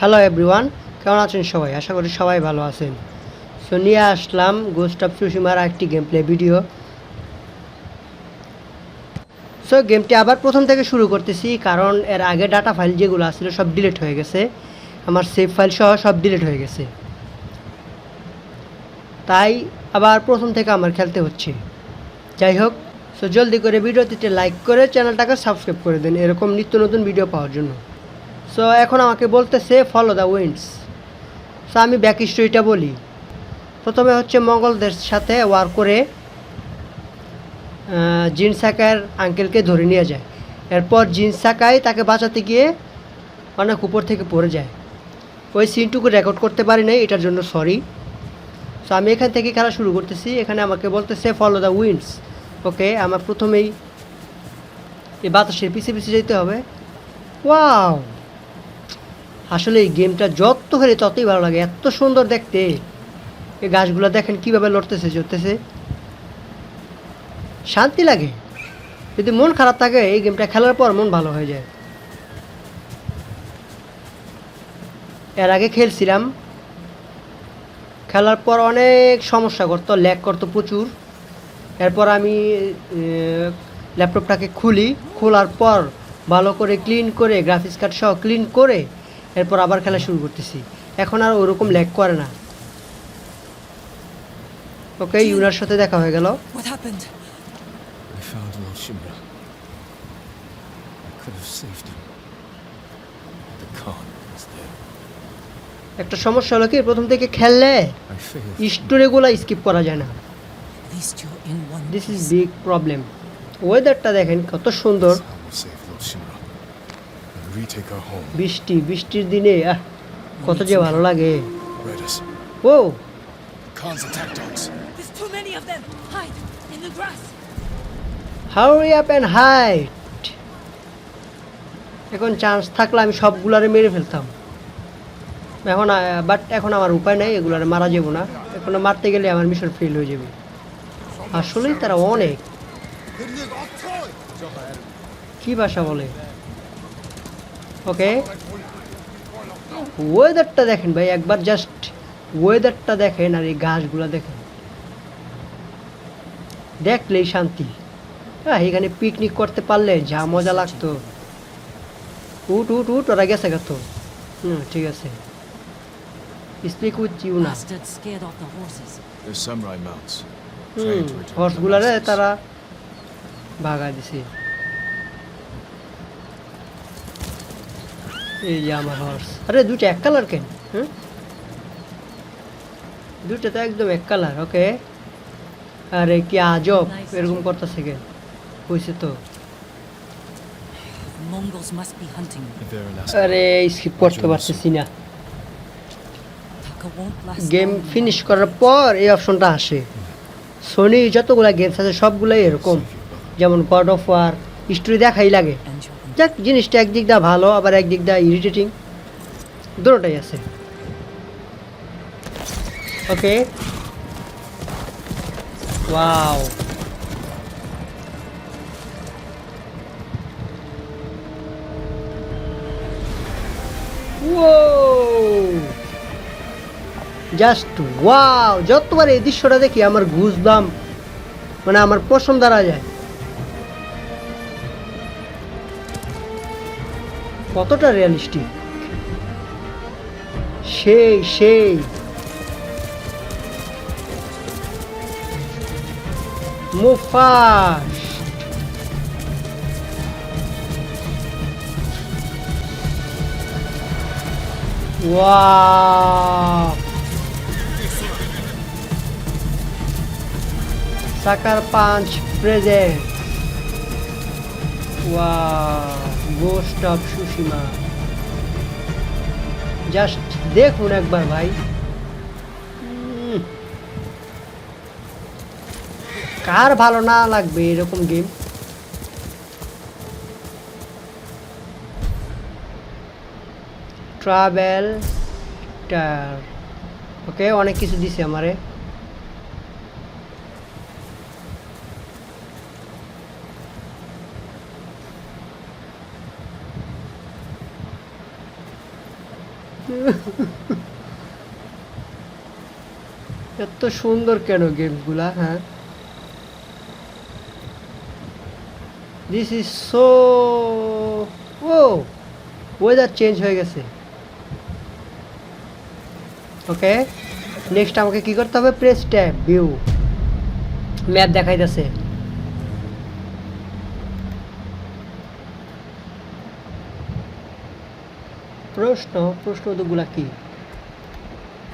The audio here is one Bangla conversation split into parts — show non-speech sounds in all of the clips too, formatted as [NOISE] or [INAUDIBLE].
হ্যালো এভরিওয়ান কেমন আছেন সবাই? আশা করি সবাই ভালো আছেন। সো নিয়ে আসলাম গোস্ট অফ সুশিমার একটি গেম প্লে ভিডিও সো গেমটি আবার প্রথম থেকে শুরু করতেছি, কারণ এর আগে ডাটা ফাইল যেগুলো আসছিল সব ডিলিট হয়ে গেছে। আমার সেভ ফাইল সহ সব ডিলিট হয়ে গেছে। তাই আবার প্রথম থেকে আমার খেলতে হচ্ছে। যাই হোক সো জলদি করে ভিডিওটিতে লাইক করে চ্যানেলটাকে সাবস্ক্রাইব করে দিন, এরকম নিত্য নতুন ভিডিও পাওয়ার জন্য। সো এখন আমাকে বলতেছে ফলো দ্য উইন্ডস সো আমি ব্যাক স্টোরিটা বলি। প্রথমে হচ্ছে মঙ্গলদের সাথে ওয়ার করে জিন সাকার আঙ্কেলকে ধরে নিয়ে যায়। এরপর জিন সাকাই তাকে বাঁচাতে গিয়ে অনেক উপর থেকে পড়ে যায়। ওই সিনটুকু রেকর্ড করতে পারি নাই, এটার জন্য সরি সো আমি এখান থেকে খেলা শুরু করতেছি। এখানে আমাকে বলতেছে ফলো দ্য উইন্ডস ওকে আমার প্রথমেই এই বাতাসের পিছিয়ে পিছিয়ে যেতে হবে। ওয়াও আসলে এই গেমটা যত খেলে ততই ভালো লাগে, এত সুন্দর দেখতে। এই গাছগুলো দেখেন কীভাবে লড়তেছে চড়তেছে শান্তি লাগে। যদি মন খারাপ থাকে, এই গেমটা খেলার পর মন ভালো হয়ে যায়। এর আগে খেলছিলাম। খেলার পর অনেক সমস্যা করতো ল্যাগ করতো প্রচুর। এরপর আমি ল্যাপটপটাকে খুলি। খোলার পর ভালো করে ক্লিন করে গ্রাফিক্স কার্ড সহ ক্লিন করে এরপর আবার খেলা শুরু করতেছি। এখন আর ওরকম ল্যাগ করে না। ওকে ইউনার সাথে দেখা হয়ে গেল. একটা সমস্যা হলো কি প্রথম থেকে খেললে failed. স্কিপ করা যায় না। This is. বিগ প্রবলেম ওয়েদারটা দেখেন কত সুন্দর। বৃষ্টি বৃষ্টির দিনে আহ কত যে ভালো লাগে. ও. হাউরি আপ অ্যান্ড হাইট এখন চান্স থাকলে আমি সবগুলারে মেরে ফেলতাম। এখন বাট এখন আমার উপায় নাই এগুলারে মারা যাব না। এখন মারতে গেলে আমার মিশন ফেল হয়ে যাবে। আসলেই তারা অনেক। কি ভাষা বলে? ওকে ওয়েদারটা দেখেন ভাই একবার জাস্ট ওয়েদারটা দেখেন আর এই গাছগুলা দেখেন। দেখলেই শান্তি। হ্যাঁ এখানে পিকনিক করতে পারলে যা মজা লাগতো। উঠ উঠ উঠ ওরা গেছে গা তো। হুম ঠিক আছে। স্পিক উইথ ইউ না. হুম হর্সগুলারে তারা ভাগা দিছে। এই যে আমার হর্স আরে দুটো এক কালার কেন? হুম? দুটো তো একদম এক কালার ওকে আরে কি আজব! এরকম করতেছে কেন? হয়েছে তো। আরে স্কিপ করতে পারতেছি না। গেম ফিনিশ করার পর এই অপশনটা আসে। সোনি যতগুলা গেমস আছে সবগুলাই এরকম. যেমন গড অফ ওয়ার স্টোরি দেখাই লাগে. যাক, জিনিসটা একদিক দা ভালো, আবার একদিক দা ইরিটেটিং দুটোটাই আছে। ওকে। ওয়াও জাস্ট ওয়াও যতবার এই দৃশ্যটা দেখি, আমার ঘুষবাম মানে আমার পশম দ্বারা যায়। কতটা রিয়ালিস্টিক সেই সেই। মুফাস wow. Sucker punch present. Wow. Ghost of Tsushima just দেখুন একবার ভাই। কার ভালো না লাগবে এরকম গেম ট্রাভেল টার ওকে অনেক কিছু দিছে আমারে। [LAUGHS] এত সুন্দর কেন গেমসগুলা হ্যাঁ? This is so O weather change হয়ে গেছে। ওকে নেক্সট আমাকে কি করতে হবে? প্রেস ট্যাব ভিউ ম্যাপ দেখাইতেছে। প্রশ্ন প্রশ্ন দুগুলা কি?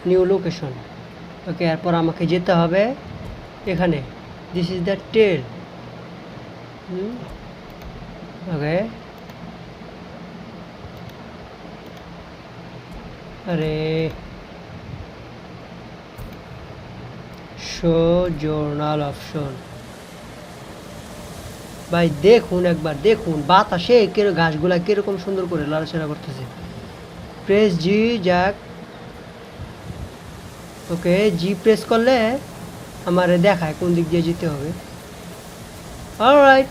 নিউ লোকেশন ওকে এরপর আমাকে যেতে হবে এখানে। This is the tale okay আরে। শো জোর্নাল অপশন ভাই, দেখুন একবার, দেখুন বাতাসে কেরো, গাছগুলা কীরকম সুন্দর করে লড়াচড়া করতেছে। প্রেস জি যাক। ওকে জি প্রেস করলে আমারে দেখায় কোন দিক দিয়ে যেতে হবে। অলরাইট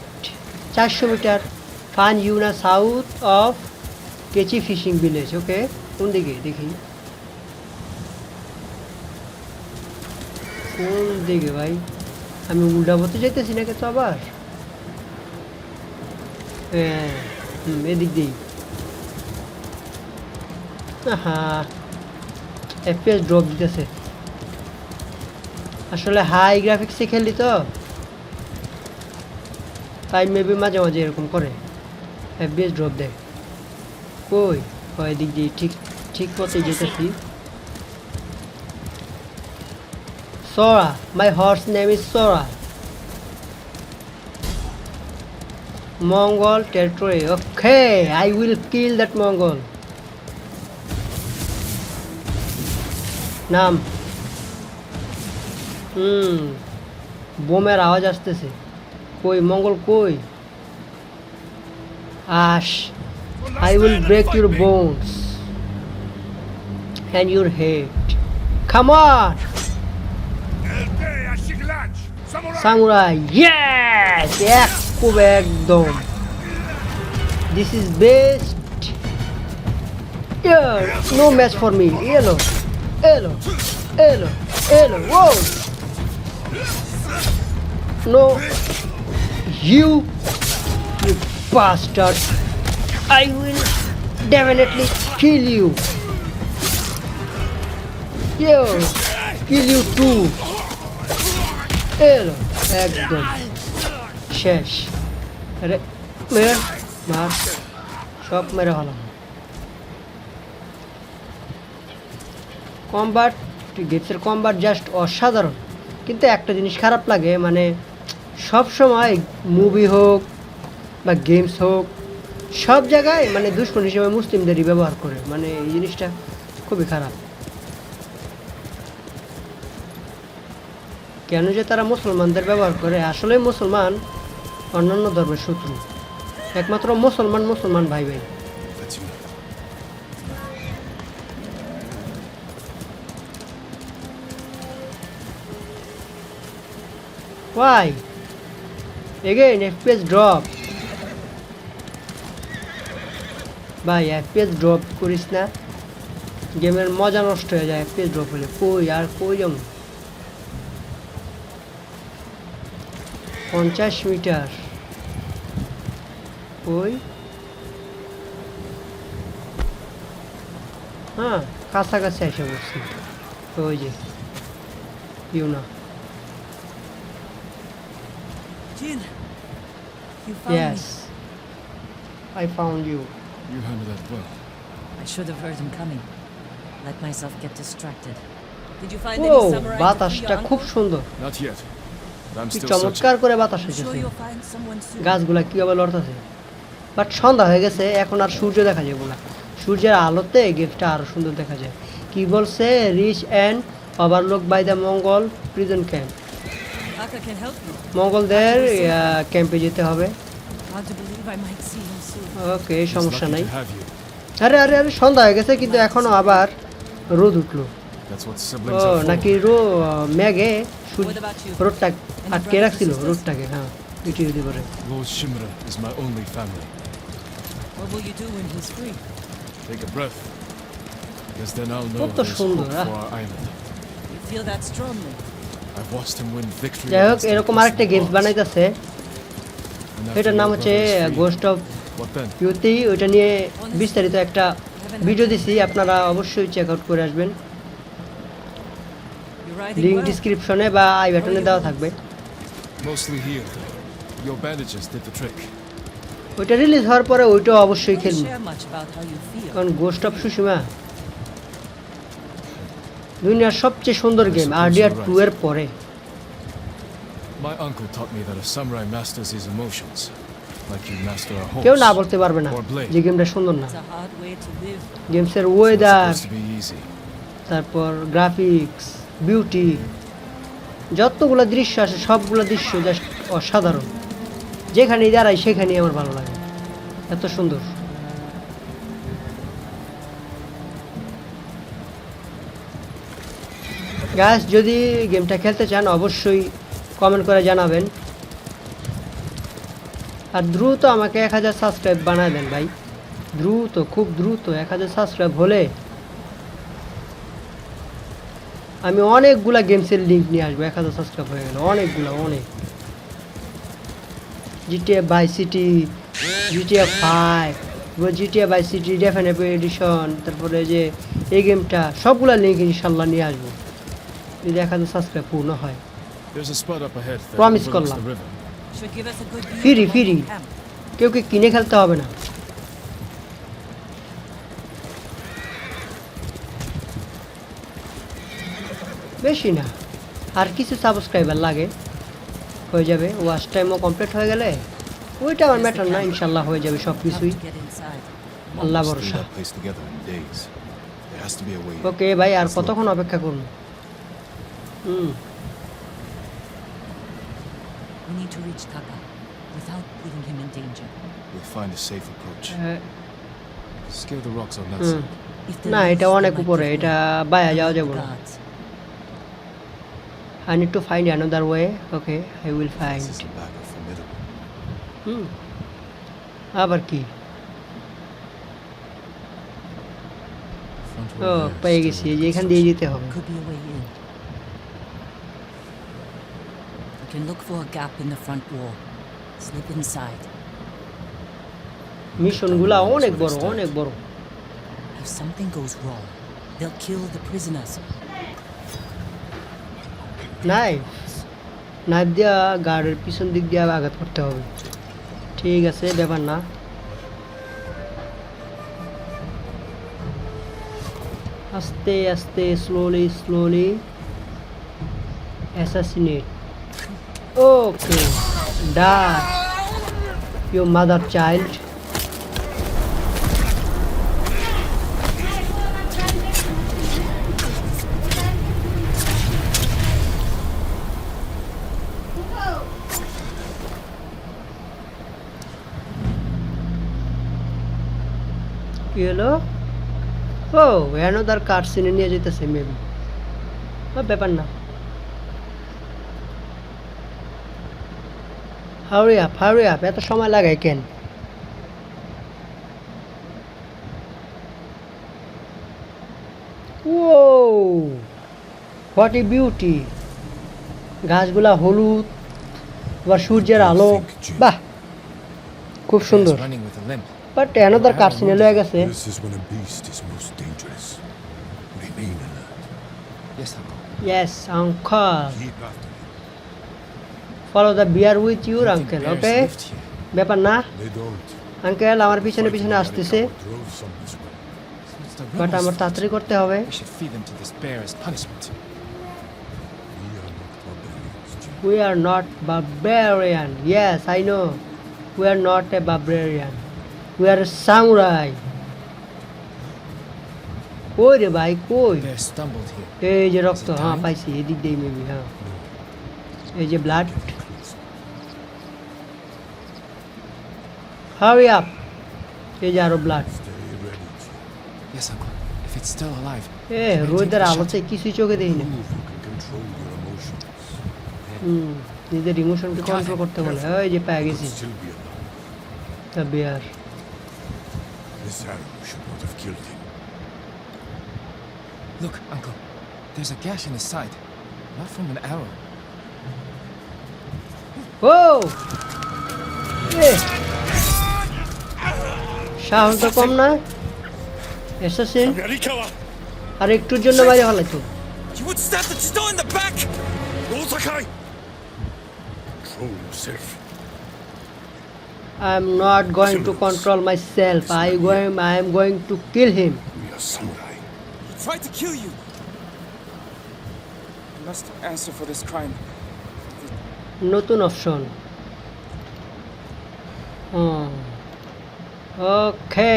চারশো মিটার। ফান ইউনা south of Kishi fishing village okay কোন দিকে? দেখি। কোন দিকে ভাই? আমি উল্টা পথে যাইতেছি নাকি তো আবার? হ্যাঁ হুম, এদিক দিয়েই। হ্যাঁ এফপিএস ড্রপ দিতেছে আসলে হাই গ্রাফিক্সে খেলি তো তাই মেবি মাঝে মাঝে এরকম করে এফপিএস ড্রপ দেয় কই কয় দিক দিয়ে ঠিক ঠিক পথে যেতেছি Sora, my horse name is Sora. Mongol territory. Okay, I will kill that Mongol. নাম। হুম, বোমের আওয়াজ আসতেছে। কই, মঙ্গল কই? আশ I will break your bones and your head on samurai yes এক খুব একদম। This is best no match for me এলো এলো এলো এলো oh no you you bastard I will definitely kill you Yo, kill you too এলো একদম শেষ আরে মেরে মার সব মেরে হলাম কম্বাট গেটসের কম্বাট জাস্ট অসাধারণ। কিন্তু একটা জিনিস খারাপ লাগে মানে সব সময় মুভি হোক বা গেমস হোক, সব জায়গায় মানে দুশ্মন হিসেবে মুসলিমদেরই ব্যবহার করে। মানে এই জিনিসটা খুবই খারাপ। কেন যে তারা মুসলমানদের ব্যবহার করে? আসলে মুসলমান অন্যান্য ধর্মের শত্রু। একমাত্র মুসলমান মুসলমান ভাই ভাই Why? Again, FPS drop. ভাই FPS ড্রপ করিস না। গেমের মজা নষ্ট হয়ে যায় FPS ড্রপ হলে। কই আর কই যেমন পঞ্চাশ মিটার। কই? হ্যাঁ কাছাকাছি এসে বলছি ওই যে ইউ না Jin, you found Yes. me. I found you. You handled that well. I should have heard him coming. Let myself get distracted. Did you find O any samurai to বাতাসটা খুব সুন্দর Not yet. I'm কি still searching. চমৎকার করে বাতাস I'm sure you'll find someone soon. গাছগুলা কীভাবে লড়তেছে বাট সন্ধ্যা হয়ে গেছে এখন আর সূর্য দেখা যায় না সূর্যের আলোতে গেমটা আরও সুন্দর দেখা যায় কি বলছে reach and overlook by the Mongol prison camp Haka can help you. মঙ্গলদের ক্যাম্পে যেতে হবে। ওকে সমস্যা নাই। আরে আরে আরে সন্ধ্যা হয়ে গেছে কিন্তু এখনও আবার রোদ উঠল। নাকি রো ম্যাগে রোডটা আটকে রাখছিল রোডটাকে হ্যাঁ পিটি যদি সুন্দর যাই হোক এরকম আরেকটা গেমস. বানাইতেছে এটার নাম হচ্ছে গোস্ট অফ? ইউতি ওইটা নিয়ে বিস্তারিত একটা ভিডিও দিছি আপনারা অবশ্যই চেক আউট করে আসবেন লিঙ্ক. ডিসক্রিপশনে বা আই বাটনে দেওয়া থাকবে. ওইটা রিলিজ হওয়ার পরে ওইটাও অবশ্যই খেলব. কারণ গোস্ট অফ সুষিমা দুনিয়ার সবচেয়ে সুন্দর গেম আরডিআর টু এর পরে My uncle taught me that a samurai masters his emotions, like you master a horse. কেউ না বলতে পারবে না যে গেমটা সুন্দর না. গেমসের ওয়েদার. তারপর গ্রাফিক্স বিউটি যতগুলো দৃশ্য আছে সবগুলো দৃশ্য জাস্ট অসাধারণ যেখানেই দাঁড়াই সেখানেই আমার ভালো লাগে এত সুন্দর গাছ যদি গেমটা খেলতে চান, অবশ্যই কমেন্ট করে জানাবেন। আর দ্রুত আমাকে এক হাজার সাবস্ক্রাইব বানায় দেন ভাই। দ্রুত, খুব দ্রুত, এক হাজার সাবস্ক্রাইব হলে আমি অনেকগুলা গেমসের লিঙ্ক নিয়ে আসব, এক হাজার সাবস্ক্রাইব হয়ে গেল, অনেকগুলা, অনেক। GTA vice city GTA five GTA vice city definitive edition তারপরে যে এই গেমটা সবগুলা লিঙ্ক ইনশাল্লাহ নিয়ে আসব। যদি এক সাবস্ক্রাইব পূর্ণ হয়। প্রমিস করলাম। ফিরি ফিরি কেউ কি কিনে খেলতে হবে না? বেশি না। আর কিছু সাবস্ক্রাইবার লাগে। হয়ে যাবে। ওয়াশ টাইমও কমপ্লিট হয়ে গেলে ওইটা আমার ম্যাটার না। ইনশাল্লাহ হয়ে যাবে সব কিছুই। আল্লাহ ভরসা। ওকে ভাই আর কতক্ষণ অপেক্ষা করুন হুম We need to reach Taka without putting him in danger. We'll find a safe approach. হ্যাঁ, Scale the rocks on that hmm side. If there না is, এটা they অনেক might উপরে give এটা way. বায়া যাওয়া Alert যাবে the না guards. I need to find another way okay I will find This is lack of formidable. Hmm আবার কি Front ও wall there, পেয়ে still গেছি এই under যে এখান দিয়ে যেতে হবে Could be a way in. We can look for a gap in the front wall. Slip inside. মিশনগুলা অনেক বড় অনেক বড় If something goes wrong, they'll kill the prisoners. Knife knife দিয়া গার্ডের পিছন দিক দিয়ে আঘাত করতে হবে ঠিক আছে ব্যাপার না আস্তে আস্তে স্লোলি স্লোলি অ্যাসাসিনেট ওকে ডা ইউ মাদার চাইল্ড কি হলো? ও অ্যানোদার কার সিনে নিয়ে যেতেছে মেবি ব্যাপার না। হাউরি আপ হাউরি আপ এত সময় লাগায় কেন? ও হোয়াট এ বিউটি গাছগুলা হলুদ আবার সূর্যের আলো। বাহ খুব সুন্দর। বাট অ্যানোদার কার সিনে লয়ে গেছে। This is You think uncle, bears okay? lived here? ব্যাপার না. আঙ্কেল আমার পিছনে পিছনে আসতেছে বাট আমার. তাড়াতাড়ি করতে হবে not barbarian. Jim. Yes, I know. We are not a barbarian. We are a samurai. কই রে ভাই কই. এই যে রক্ত হ্যাঁ? পাইছি এদিক দিয়ে মেবি হ্যাঁ এই যে blood Get closer. Hurry up এই যে আরো blood Stay ready, Jim. Yes, uncle. If it's still alive, এ রোদের আলোতে কিছুই চোখে দেই না Prove you can control your emotions. হুম নিজের ইমোশনকে কন্ট্রোল করতে বলে ওই যে পেয়ে গেছি Could still be alive. তা বিয়ার This arrow should not have killed him. Look, Uncle. There's a gash in his side. Not from an arrow. ও এ! সাহস তো কম না এসেছেন আর একটুর জন্য বাইরে হলাইতো. I am not going to control myself. I going I am going to kill him. We are samurai. He tried to kill you! You must answer for this crime. নতুন option Okay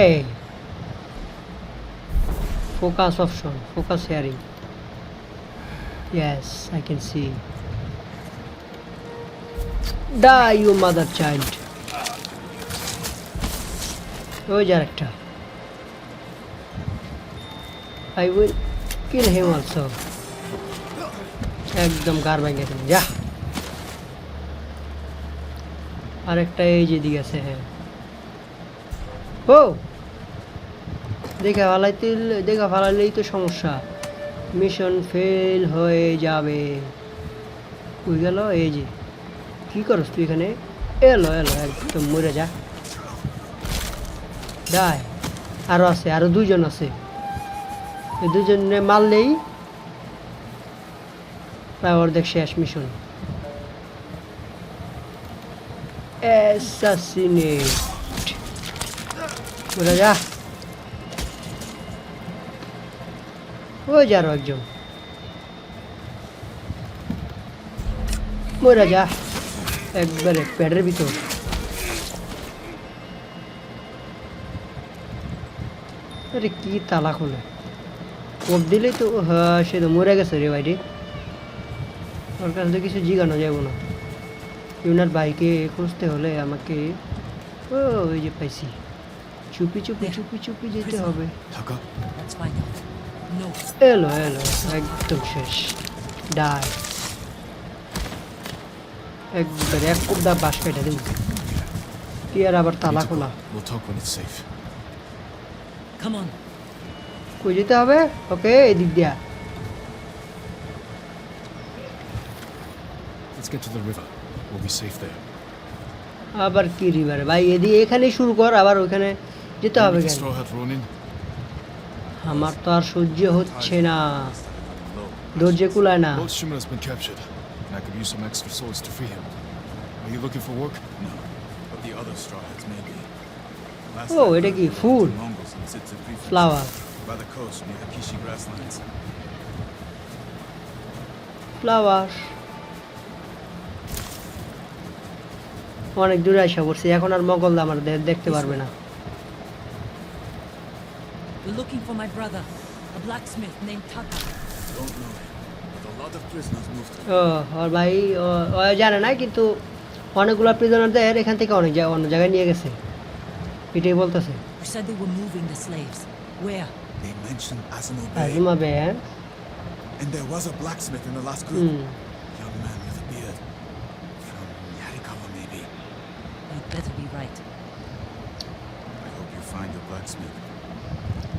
focus option focus sharing Yes, I can see. Die, you mother child. ওই যার একটা I will kill him also. একদম গার ভেঙে দিন যা আরেকটা এই যে দিকে আছে হ্যাঁ ও। দেখা ফালাইতে দেখা ফালাইলেই তো সমস্যা। মিশন ফেল হয়ে যাবে। কই গেল? এই যে। কি করস তুই এখানে? এলো এলো, একদম মরে যা। দায় আরও আছে, আরও দুজন আছে। দুজনে মারলেই প্রায় অর্ধেক শেষ মিশন Assassinate. বলে যা? ওই যা আরও একজন মরে যা? একবারে প্যাডের ভিতর। আরে কি তালা খোলে? কোপ দিলেই তো হ্যাঁ সে তো মরে গেছে রে ভাইটি। ওর কাছে তো কিছু জিগানো যাব না। ইউনার বাইকে খুঁজতে হলে আমাকে ও, ওই যে পাইছি। চুপি চুপি চুপি চুপি যেতে হবে। এলো এলো একদম শেষ। ডাই। একবারে এক কুপ দা বাস কেটে দিন কি আর আবার তালা খোলা. কই যেতে হবে? ওকে এদিক দিয়া। Let's get to the river. We'll be safe there. আবার কি রিভারে ভাই এদিকে এখানেই শুরু কর আবার ওইখানে যেতে হবে Maybe? আমার তো আর সহ্য হচ্ছে না ধৈর্য কুলায় না I could use some extra swords to free him. Are you looking for work? No, but the other straw hats may be. Last Oh, I এটা heard, কি? Food? Flower By the coast near the Kishi grasslands. Flower অনেক দূরে আসা পড়ছি এখন আর মগল আমার দেখতে পারবে না We're looking for my brother, a blacksmith named Taka. Don't know him, but a lot of prisoners moved ওর ভাই ও- জানে না কিন্তু অনেকগুলো প্রিজনারদের এখান থেকে অনেক জায়গা অন্য জায়গায় নিয়ে গেছে এটাই বলতেছে You said they were moving the slaves. Where? They mentioned Asano Bay, আজমা বেন and there was a blacksmith in the last group. Hmm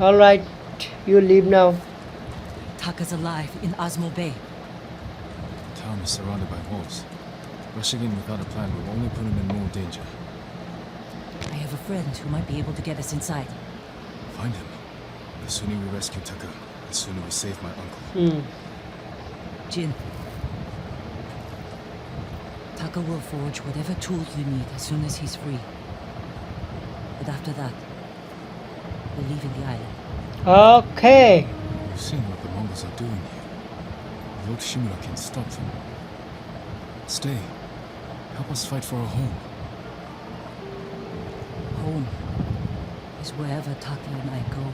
All right, you leave now. Taka's alive in Osmo Bay. Town is surrounded by wolves. Rushing in without a plan will only put him in more danger. I have a friend who might be able to get us inside. Find him. The sooner we rescue Taka, the sooner we save my uncle. Hmm. Jin. Taka will forge whatever tools you need as soon as he's free. But after that, we're leaving the island. Okay We've seen what the Mongols are doing here. Lord Shimura can stop them. Stay. Help us fight for a home. Home is wherever Taka and I go.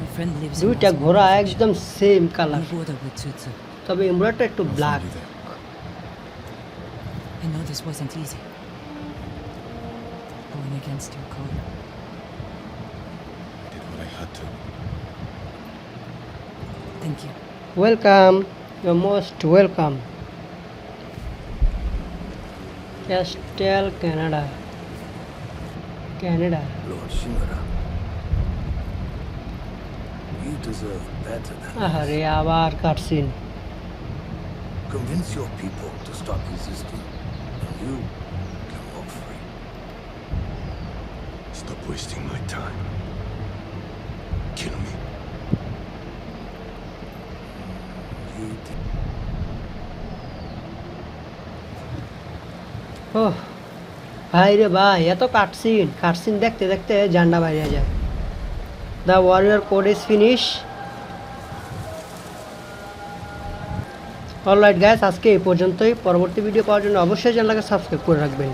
My friend lives in দুইটা Osmo ঘোড়া Prefecture, একদম same on colour the border with Tsutsu. তবে এমব্রয়ডারটা একটু I'll black this wasn't easy. Going against your code. I did what I had to. Thank you. Welcome. You're most welcome. Castel Canada. Canada. Lord Shimura. You deserve better than this. Convince your people to stop resisting. You can walk free. Stop wasting my time. Kill me. You did. ও ভাই রে ভাই এত কাটসিন কাটসিন দেখতে দেখতে জান্ডা বাইরে যায় the warrior code is finish alright guys আজকে এই পর্যন্তই। পরবর্তী ভিডিও পাওয়ার জন্য অবশ্যই চ্যানেলকে সাবস্ক্রাইব করে রাখবেন।